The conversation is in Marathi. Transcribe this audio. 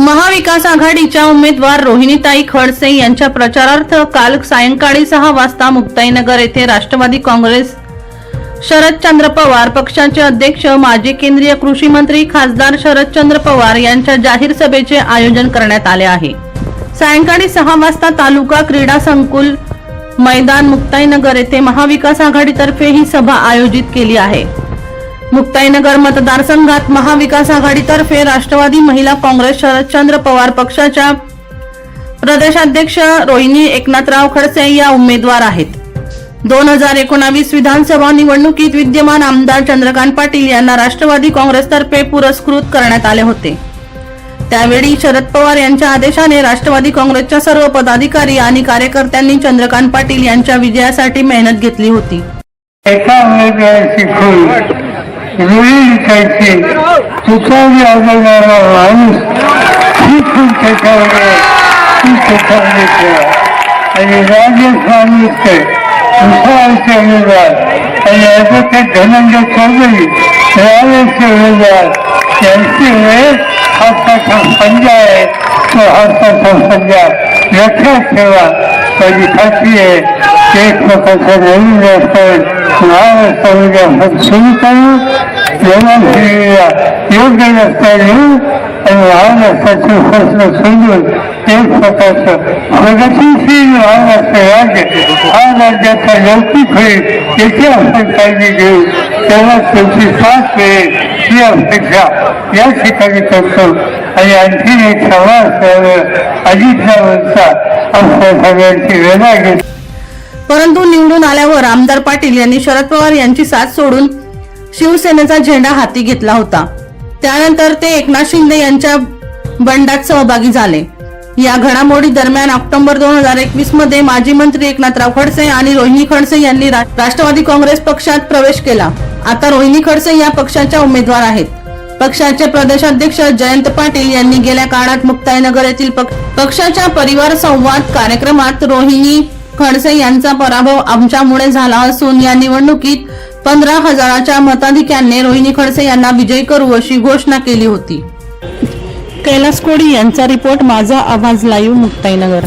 महाविकास आघाडीच्या उमेदवार रोहिणीताई खडसे यांच्या प्रचारार्थ काल सायंकाळी सहा वाजता मुक्ताईनगर येथे राष्ट्रवादी काँग्रेस शरदचंद्र पवार पक्षाचे अध्यक्ष माजी केंद्रीय कृषी मंत्री खासदार शरदचंद्र पवार यांच्या जाहीर सभेचे आयोजन करण्यात आले आहे. सायंकाळी सहा वाजता तालुका क्रीडा संकुल मैदान मुक्ताईनगर येथे महाविकास आघाडीतर्फे ही सभा आयोजित केली आहे. मुक्ताईनगर मतदारसंघात महाविकास आघाडीतर्फे राष्ट्रवादी महिला काँग्रेस शरदचंद्र पवार पक्षाच्या प्रदेशाध्यक्ष रोहिणी एकनाथराव खडसे या उमेदवार आहेत. दोन हजार एकोणावीस विधानसभा निवडणुकीत विद्यमान आमदार चंद्रकांत पाटील यांना राष्ट्रवादी काँग्रेसतर्फे पुरस्कृत करण्यात आले होते. त्यावेळी शरद पवार यांच्या आदेशाने राष्ट्रवादी काँग्रेसच्या सर्व पदाधिकारी आणि कार्यकर्त्यांनी चंद्रकांत पाटील यांच्या विजयासाठी मेहनत घेतली होती. एका आणि आणि धनंजय चौधरी यांची वेळ हाताचा आहे तो हाताचा पंजा लक्षात ठेवा माझी खात्री आहे. एक प्रकारचं नवीन राजकारण महाराष्ट्रामध्ये आपण सुरू करू. जमाश्रीला योग्य रस्ता येऊ आणि महाराष्ट्राची प्रश्न सोडून एक प्रकारचं प्रगतीशील महाराष्ट्र राज्य हा राज्याचा लौकिक होईल याची आपण काळजी घेऊ. तेव्हा तुमची साथ मिळेल. ही अपेक्षा या ठिकाणी करतो. आणि आणखी एक समाज अजित सगळ्यांची वेळा घेतो परंतु निवडून आल्यावर आमदार पाटील यांनी शरद पवार यांची साथ सोडून शिवसेनेचा झेंडा हाती घेतला होता. त्यानंतर ते एकनाथ शिंदे यांच्या बंडात सहभागी झाले. या घडामोडी दरम्यान ऑक्टोबर दोन हजार एकवीसमध्ये माजी मंत्री एकनाथराव खडसे आणि रोहिणी खडसे यांनी राष्ट्रवादी काँग्रेस पक्षात प्रवेश केला. आता रोहिणी खडसे या पक्षाच्या उमेदवार आहेत. पक्षाचे प्रदेशाध्यक्ष जयंत पाटील यांनी गेल्या काळात मुक्ताईनगर येथील पक्षाच्या परिवार संवाद कार्यक्रमात रोहिणी खडसे यांचा पराभव आमच्यामुळे झाला असून या निवडणुकीत पंधरा हजाराच्या मताधिक्याने रोहिणी खडसे यांना विजयी करू अशी घोषणा केली होती. कैलास कोडी यांचा रिपोर्ट माझा आवाज लाईव्ह मुक्ताईनगर.